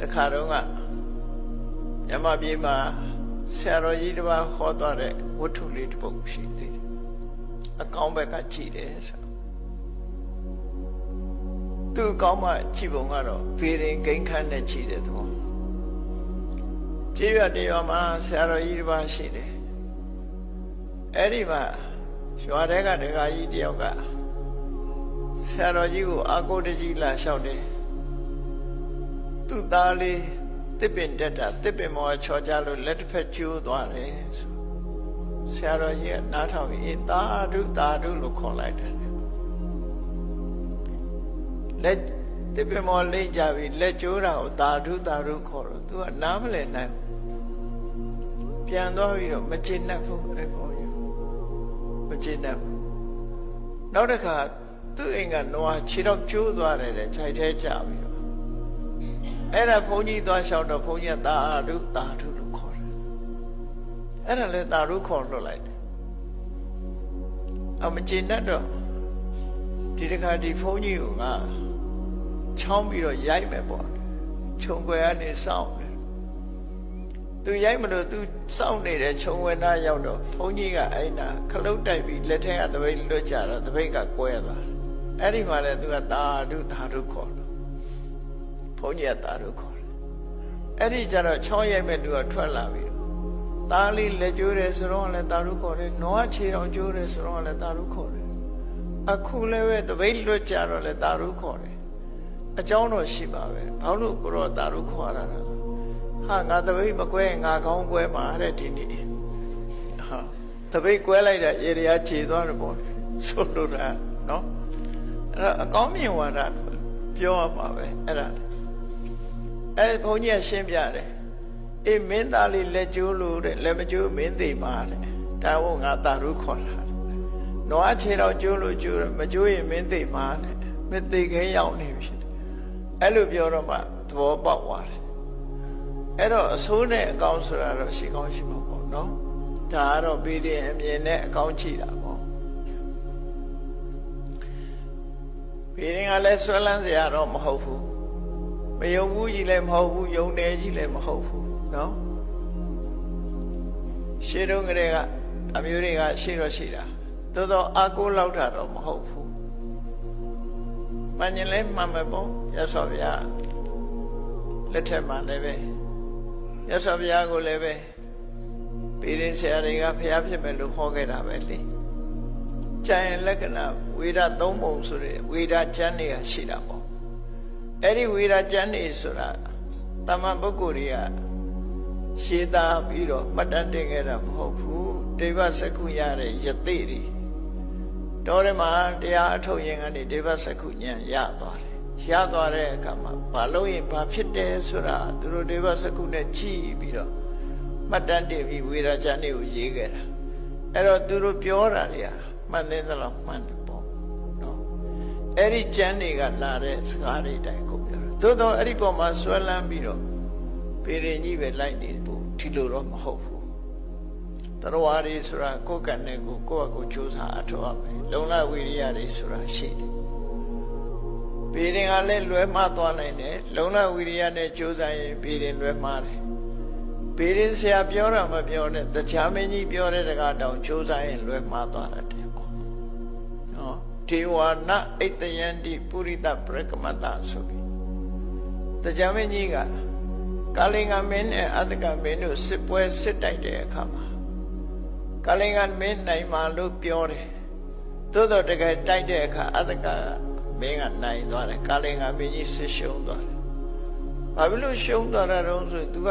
တခါတော့ကမြမပြေမှာဆရာတော်ကြီးတစ်ပါးဟောသွားတဲ့ဝတ္ထုလေးတစ်ပုဒ်ရှိသေးတယ်အကောင်းဘက်ကကြည်တယ်ဆိုသူအကောင်းမှကြည်ပုံကတော့ဖေရင်ဂိမ်းခန်းနဲ့ကြည်တဲ့သဘောကျေးရွာတရွာမှာဆရာတော်ကြီးတစ်ပါးရှိတယ်အဲ့ဒီမှာရွာထဲကဒကာကြီးတယောက်ကဆရာတော်ကြီးကိုအာကိုတကြီးလာလျှောက်တယ် သူ့သားလေးတစ်ပင်တက်တာတစ်ပင်မောချော်ကြလို့လက်တစ်ဖက်ကျိုးသွားတယ်ဆိုဆရာတော်ကြီးကနားထောင်ပြီးအေးသာဓုသာဓုလို့ခေါ်လိုက်တယ်လက်တစ်ပင်မောလိမ့်ကြပြီးလက်ကျိုးတာကိုသာဓုသာဓုခေါ်တော့သူကနားမလည်နိုင်ဘူးပြန်သွားပြီးတော့မချင်တတ်ဘူးအဲ့ပေါ်ယူမချင်တတ်ဘူးနောက်တစ်ခါသူ့အိမ်ကနွားခြေတော့ကျိုးသွားတယ်တဲ့ခြိုက်ထဲကျပြီးတော့ အဲ့ဒါဘုန်းကြီးသွားလျှောက်တော့ဘုန်းကြီးကသာဓုသာဓုလို့ခေါ်တယ်အဲ့ဒါလည်းသာဓုခေါ်လွတ်လိုက်တယ်အမချင်တတ်တော့ဒီတစ်ခါဒီဘုန်းကြီးကငါချောင်းပြီးတော့ရိုက်မယ်ပေါ့ခြုံွယ်ကနေစောင့်တယ်သူရိုက်မလို့သူစောင့်နေတဲ့ခြုံဝဲနာရောက်တော့ဘုန်းကြီးကအဲ့နာခလုတ်တိုက်ပြီးလက်ထက်ကတပိတ်လွတ်ကြတော့တပိတ်ကကွဲသွားတယ်အဲ့ဒီမှာလဲသူကသာဓုသာဓုခေါ်လို့ ဘုန်းကြီးကသာဓုခေါ်တယ်အဲ့ဒီကျတော့ချောင်းရိုက်မဲ့လူကထွက်လာပြီးသားလေးလက်ကျိုးတယ်ဆိုတော့လည်းသာဓုခေါ်တယ်နွားခြေတော်ကျိုးတယ်ဆိုတော့လည်းသာဓုခေါ်တယ်အခုလည်းပဲတပိတ်လွတ်ကြတော့လည်းသာဓုခေါ်တယ်အကြောင်းတော့ရှိပါပဲဘာလို့ကိုရောသာဓုခေါ်ရတာလဲဟာငါတပိတ်မကွဲငါကောင်းကွဲမှာတဲ့ဒီနေ့ဟာတပိတ်ကွဲလိုက်တာရေရခြေသွားတယ်ပေါ့ဆိုလိုတာနော်အဲ့တော့အကောင်းမြင်ဝါဒပြောရမှာပဲအဲ့ဒါ အဲ့ဘုန်းကြီးကရှင်းပြတယ်အေးမင်းသားလေးလက်ကျိုးလို့တဲ့လက်မကျိုးမင်းသိပါတဲ့ဒါဝငါတာရုခေါ်လာနွားခြေတော့ကျိုးလို့ကျိုးမကျိုးရင်မင်းသိပါတဲ့မသိခဲရောက်နေပြီအဲ့လိုပြောတော့မှသဘောပေါက်သွားတယ်အဲ့တော့အဆိုးနဲ့အကောင်းဆိုတာတော့ရှိကောင်းရှိမှာပေါ့နော်ဒါကတော့ပြီးရင်အမြင်နဲ့အကောင်းချိတာပေါ့ပြီးရင်ကလည်းဆွဲလန်းစရာတော့မဟုတ်ဘူး မယုံဘူးကြီးလည်းမဟုတ်ဘူးယုံတယ်ကြီးလည်းမဟုတ်ဘူးနော်ရှေးတုန်းကတည်းကအမျိုးတွေကရှေးတော့ရှိတာသို့တော့အာကိုလောက်တာတော့မဟုတ်ဘူးမញ្ញလဲမှန်မယ်ပေါ့ရသော်ဗျာလက်ထက်မှာလည်းပဲရသော်ဗျာကိုလည်းပဲပြည်ရင်ဆရာတွေကဖျားဖြစ်မယ်လို့ခေါ်ခဲ့တာပဲလေကျန်ရင်လက္ခဏာဝေဒသုံးပုံဆိုတဲ့ဝေဒကျမ်းတွေကရှိတာပေါ့ အဲ့ဒီဝေဒကျမ်းတွေဆိုတာတမန်ပုဂ္ဂိုလ်တွေကရှေးသားပြီးတော့မှတ်တမ်းတင်ခဲ့တာမဟုတ်ဘူးဒေဝစကုရတဲ့ယသိတွေတော်ရမှာတရားအထုတ်ရင်ကနေဒေဝစကုဉာဏ်ရသွားတယ်ရသွားတဲ့အခါမှာဘာလို့ရင်ဘာဖြစ်တယ်ဆိုတာသူတို့ဒေဝစကုနဲ့ကြည့်ပြီးတော့မှတ်တမ်းတင်ပြီးဝေဒကျမ်းတွေကိုရေးခဲ့တာအဲ့တော့သူတို့ပြောတာတွေကမှန်တဲ့လောက်မှန်တယ်ပေါ့နော် အဲ့ဒီကျမ်းတွေကလာတဲ့စကားတွေတိုင်ကိုပြောတယ်သို့တော့အဲ့ဒီပုံမှာဆွဲလန်းပြီးတော့ပေရင်ကြီးပဲလိုက်နေဖို့ဒီလိုတော့မဟုတ်ဘူးတရားတွေဆိုတာကိုယ်ကံနဲ့ကိုကိုယ့်အကိုကြိုးစားအထောက်အမယ်လုံလဝိရိယတွေဆိုတာရှိတယ်ပေရင်ကလည်းလွဲမှားသွားနိုင်တယ်လုံလဝိရိယနဲ့ကြိုးစားရင်ပေရင်လွဲမှားတယ်ပေရင်ဆရာပြောတာမပြောနဲ့တခြားမင်းကြီးပြောတဲ့စကားတောင်ကြိုးစားရင်လွဲမှားသွားတယ်ပေါ့နော် ဒေဝနာအိတယန္တိပုရိသပရကမတဆိုပြီးတခြားမင်းကြီးကကာလင်္ဂမင်းနဲ့အတ္တကမင်းတို့စစ်ပွဲစစ်တိုက်တဲ့အခါမှာကာလင်္ဂမင်းနိုင်မှာလို့ပြောတယ်သို့တော့တကယ်တိုက်တဲ့အခါအတ္တကမင်းကနိုင်သွားတယ်ကာလင်္ဂမင်းကြီးဆစ်ရှုံးသွားတယ်ဘာဖြစ်လို့ရှုံးသွားတာတော့ဆိုသူက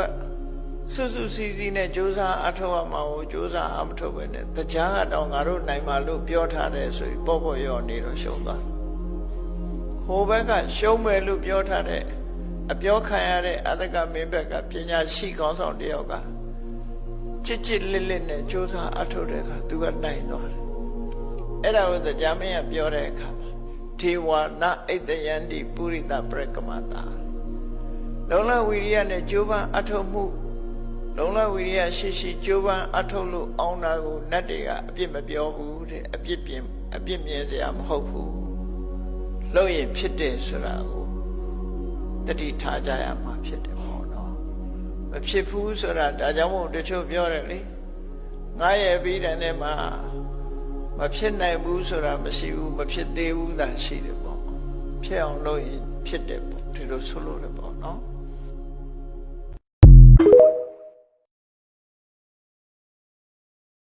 စုစုစည်းစည်းနဲ့ကြိုးစားအထောက်အမှာကိုကြိုးစားအမထုတ်ပဲနဲ့တရားကတော့ငါတို့နိုင်မှာလို့ပြောထားတယ်ဆိုပြီးပေါ့ပေါ့ရော့နေတော့ရှုံးသွားဟိုဘက်ကရှုံးမယ်လို့ပြောထားတဲ့အပြောခံရတဲ့အတ္တကမင်းဘက်ကပညာရှိကောင်းဆောင်တယောက်ကချစ်ချစ်လစ်လစ်နဲ့ကြိုးစားအထုတ်တဲ့အခါသူကနိုင်သွားတယ်အဲ့ဒါကိုတရားမင်းကပြောတဲ့အခါဒေဝနာဣတယန္တိပုရိသပရကမတာလုံးလဝီရိယနဲ့ကြိုးပမ်းအထုတ်မှု လုံလဝိရိယရှိရှိကြိုးပမ်းအထုတ်လို့အောင်းတာကိုနတ်တွေကအပြစ်မပြောဘူးတဲ့အပြစ်ပြင်အပြစ်မြင်စရာမဟုတ်ဘူးလို့ရင်ဖြစ်တယ်ဆိုတာကိုတတိထားကြရမှာဖြစ်တယ်ပေါ့နော်မဖြစ်ဘူးဆိုတာဒါကြောင့်မို့တချို့ပြောတယ်လေငါရဲ့ပြီးတဲ့နေ့မှာမဖြစ်နိုင်ဘူးဆိုတာမရှိဘူးမဖြစ်သေးဘူးသာရှိတယ်ပေါ့ဖြစ်အောင်လုပ်ရင်ဖြစ်တယ်ပေါ့ဒီလိုဆိုလို့တယ်ပေါ့နော်